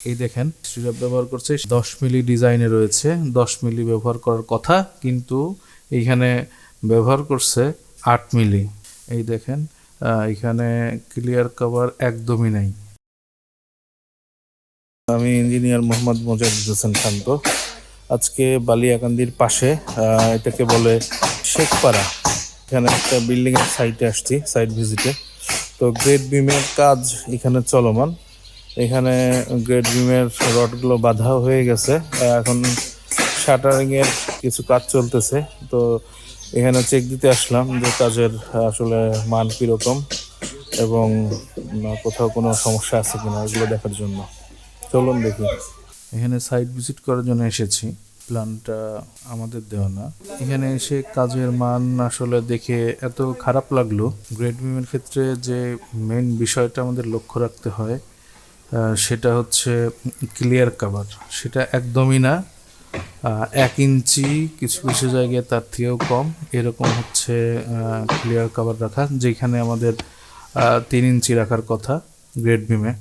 এই দেখেন সিরাপ ব্যবহার করছে, দশ মিলি ডিজাইনে রয়েছে, দশ মিলি ব্যবহার করার কথা, কিন্তু এইখানে ব্যবহার করছে আট মিলি। এই দেখেন এখানে ক্লিয়ার কভার একদমই নাই। আমি ইঞ্জিনিয়ার মোহাম্মদ মোজাহিদ হোসেন শান্ত আজকে বালিয়াকান্দির পাশে এটাকে বলে শেখপাড়া। এখানে একটা বিল্ডিং এর সাইটে আসছি সাইট ভিজিটে তো গ্রেড বিমের কাজ এখানে চলমান। এখানে গ্রেড বিমের রডগুলো বাঁধা হয়ে গেছে। এখন শাটারিং এর কিছু কাজ চলতেছে। তো এখানে চেক দিতে আসলাম যে কাজের আসলে মান কীরকম এবং কোথাও কোনো সমস্যা আছে কিনা এগুলো দেখার জন্য। চলুন দেখি। এখানে সাইট ভিজিট করার জন্য এসেছি। প্ল্যানটা আমাদের দেওয়া না। এখানে এসে কাজের মান আসলে দেখে এত খারাপ লাগল। গ্রেড বিমের ক্ষেত্রে যে মেন বিষয়টা আমাদের লক্ষ্য রাখতে হয় সেটা হচ্ছে ক্লিয়ার কাভার সেটা একদমই না। এক ইঞ্চি কিছু কিছু জায়গায় তার থেকেও কম। এরকম হচ্ছে ক্লিয়ার কাভার রাখা, যেখানে আমাদের তিন ইঞ্চি রাখার কথা গ্রেড বিমে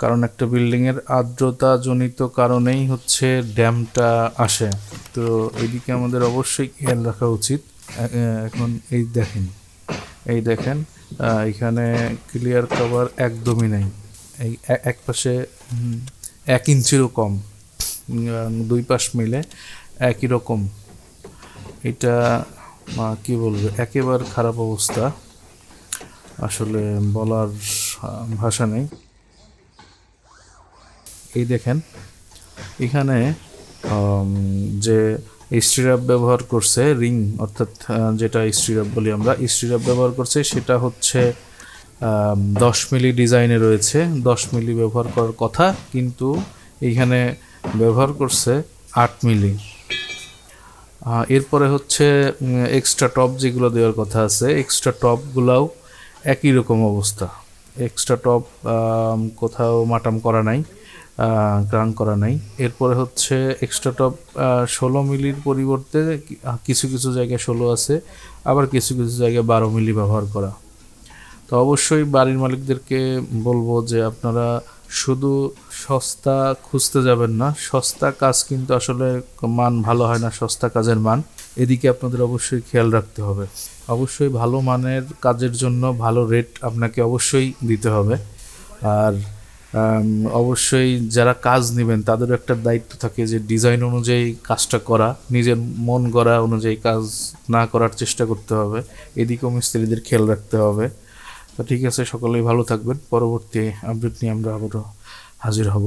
কারণ একটা বিল্ডিংয়ের আর্দ্রতাজনিত কারণেই হচ্ছে ড্যামটা আসে। তো এদিকে আমাদের অবশ্যই খেয়াল রাখা উচিত। এখন এই দেখেন এই দেখেন এখানে ক্লিয়ার কাভার একদমই নাই। এই এক পাশে এক ইঞ্চিরও কম দুই পাশ মিলে একই রকম। এটা কি বলব? একেবারে খারাপ অবস্থা। আসলে বলার ভাষা নেই। এই দেখেন, এখানে যে স্ট্রিরাপ ব্যবহার করছে, রিং, অর্থাৎ যেটা স্ট্রিরাপ বলি আমরা স্ট্রিরাপ ব্যবহার করছে, সেটা হচ্ছে দশ মিলি ডিজাইনে রয়েছে, দশ মিলি ব্যবহার করার কথা, কিন্তু এইখানে ব্যবহার করছে আট মিলি। এরপরে হচ্ছে এক্সট্রা টপ যেগুলো দেওয়ার কথা আছে এক্সট্রা টপগুলাও একই রকম অবস্থা। এক্সট্রা টপ কোথাও মাটাম করা নাই গ্রাং করা নাই। এরপরে হচ্ছে এক্সট্রা টপ ষোলো মিলির পরিবর্তে কিছু কিছু জায়গায় ষোলো আছে, আবার কিছু কিছু জায়গায় বারো মিলি ব্যবহার করা। তো অবশ্যই বাড়ির মালিকদেরকে বলব যে আপনারা শুধু সস্তা খুঁজতে যাবেন না, সস্তা কাজ কিন্তু আসলে মান ভালো হয় না, সস্তা কাজের মান। এদিকে আপনাদের অবশ্যই খেয়াল রাখতে হবে। অবশ্যই ভালো মানের কাজের জন্য ভালো রেট আপনাকে অবশ্যই দিতে হবে। আর অবশ্যই যারা কাজ নেবেন, তাদেরও একটা দায়িত্ব থাকে যে ডিজাইন অনুযায়ী কাজটা করা, নিজের মন গড়া অনুযায়ী কাজ না করার চেষ্টা করতে হবে। এদিকেও মিস্ত্রিদের খেয়াল রাখতে হবে। তো ঠিক আছে সকলেই ভালো থাকবেন। পরবর্তী আপডেট নিয়ে আমরা আবারও হাজির হব।